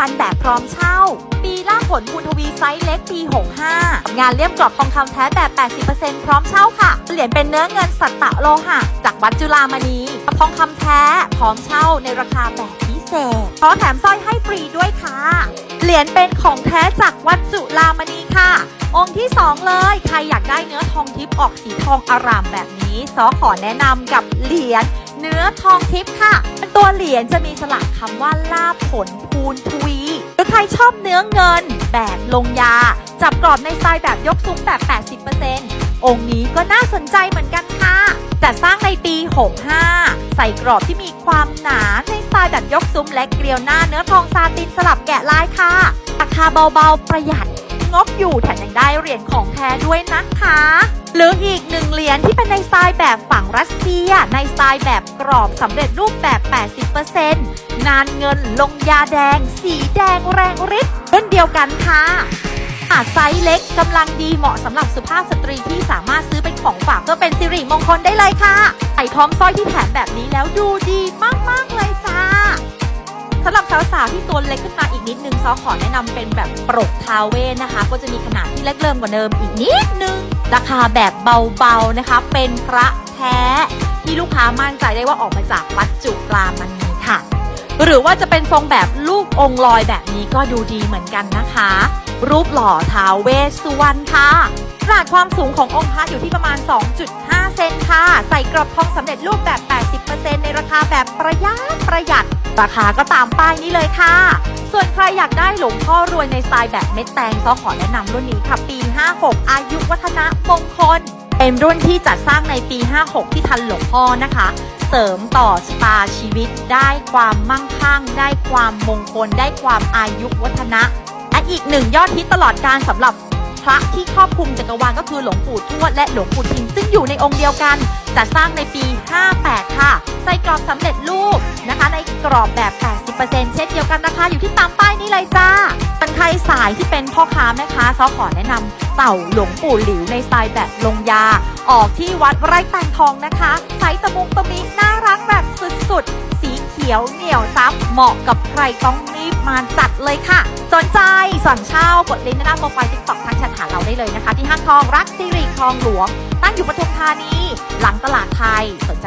วันแบบพร้อมเช่า ปีล่าผลบุญทวีไซส์เล็กปี 65 งานเลี่ยมกรอบทองคำแท้แบบ 80%พร้อมเช่าค่ะเหรียญเป็นเนื้อเงินสัตตะโลหะ จากวัดจุฬามณีทองคำแท้พร้อมเช่าในราคาแบบพิเศษพร้อมแถมสร้อยให้ฟรีด้วยค่ะ เหรียญเป็นของแท้จากวัดจุฬามณีค่ะ องค์ที่ 2 เลย ใครอยากได้เนื้อทองทิพย์ออกสีทองอร่ามแบบนี้ ซอขอแนะนำกับเหรียญเนื้อทองทิพย์ค่ะ ตัวเหรียญจะมีสลักคำว่าลาบผล ภูนทวีหรือใครชอบเนื้อเงิน แบบลงยา จับกรอบในสไตล์แบบยกซุ้มแบบ 80%องค์นี้ก็น่าสนใจเหมือนกันค่ะจัดสร้างในปี 65 ใส่กรอบที่มีความหนาในสไตล์แบบยกซุ้มและเกลียวหน้าเนื้อทองซาตินสลับแกะลายค่ะ ราคาเบาๆประหยัด งบอยู่แถมยังได้เหรียญของแท้ด้วยนะคะ หรืออีกหนึ่ง ยนที่เป็นในสไตล์แบบฝั่งรัสเซีย ในสไตล์แบบกรอบสำเร็จรูปแบบ 80%นานเงินลงยาแดง สีแดงแรงฤทธิ์เช่นเดียวกันค่ะหาไซส์เล็กกำลังดีเหมาะสำหรับสุภาพสตรีที่สามารถซื้อเป็นของฝากเพื่อเป็นสิริมงคลได้เลยค่ะใส่พร้อมสร้อยที่แถมแบบนี้แล้วดูดีมากๆ สำหรับสาวๆที่ตัวเล็กขึ้นมาอีกนิดนึงซอขอแนะนำเป็นแบบปรกทาเวทนะคะ ก็จะมีขนาดที่เล็กเริ่มกว่าเดิมอีกนิดนึง ราคาแบบเบาๆนะคะ เป็นพระแท้ที่ลูกค้ามั่นใจได้ว่าออกมาจากวัดจุฬามณีค่ะ หรือว่าจะเป็นทรงแบบลูกองค์ลอยแบบนี้ก็ดูดีเหมือนกันนะคะ รูปหล่อท้าเวสสุวรรณค่ะขนาดความสูงขององค์พระอยู่ที่ประมาณ 2.5 เซนค่ะ ใส่กรอบทองสำเร็จรูปแบบ 80%ในราคาแบบประหยัดประหยัด ราคาก็ตามป้ายนี้เลยค่ะ ส่วนใครอยากได้หลวงพ่อรวยในสไตล์แบบเม็ดแตงก็ขอแนะนำรุ่นนี้ค่ะ ปี 56 อายุวัฒนะมงคล เป็นรุ่นที่จัดสร้างในปี 56 ที่ทันหลวงพ่อนะคะ เสริมต่อชะตาชีวิต ได้ความมั่งคั่ง ได้ความมงคล ได้ความอายุวัฒนะ และอีกหนึ่งยอดฮิตตลอดการสำหรับ พระที่ครอบคลุมจักรวาลก็คือหลวงปู่ทวดและหลวงปู่ทิมซึ่งอยู่ในองค์เดียวกันจัดสร้างในปี 58 ค่ะ ใส่กรอบสำเร็จรูปนะคะ ในกรอบแบบ 80%เช่นเดียวกันราคาอยู่ที่ตามป้ายนี้เลยจ้า รสายที่เป็นพ่อค้าแม่ค้าซอขอแนะนำเต่าหลวงปู่หลิวในสไตล์แบบลงยา ออกที่วัดไร่แตันทองนะคะใช้ตะมุงตะมิน่ารักแบบสุดๆ สีเขียวเหนียวซับเหมาะกับใครต้องรีบมาจัดเลยค่ะ สนใจสั่งเช่ากดลิงก์ในหน้าโปรไฟล์ติ๊กต็อกทักแชทหาเราได้เลยนะคะ ที่ห้างทองรักสิริคลองหลวง ตั้งอยู่ปทุมธานี หลังตลาดไทยสนใจ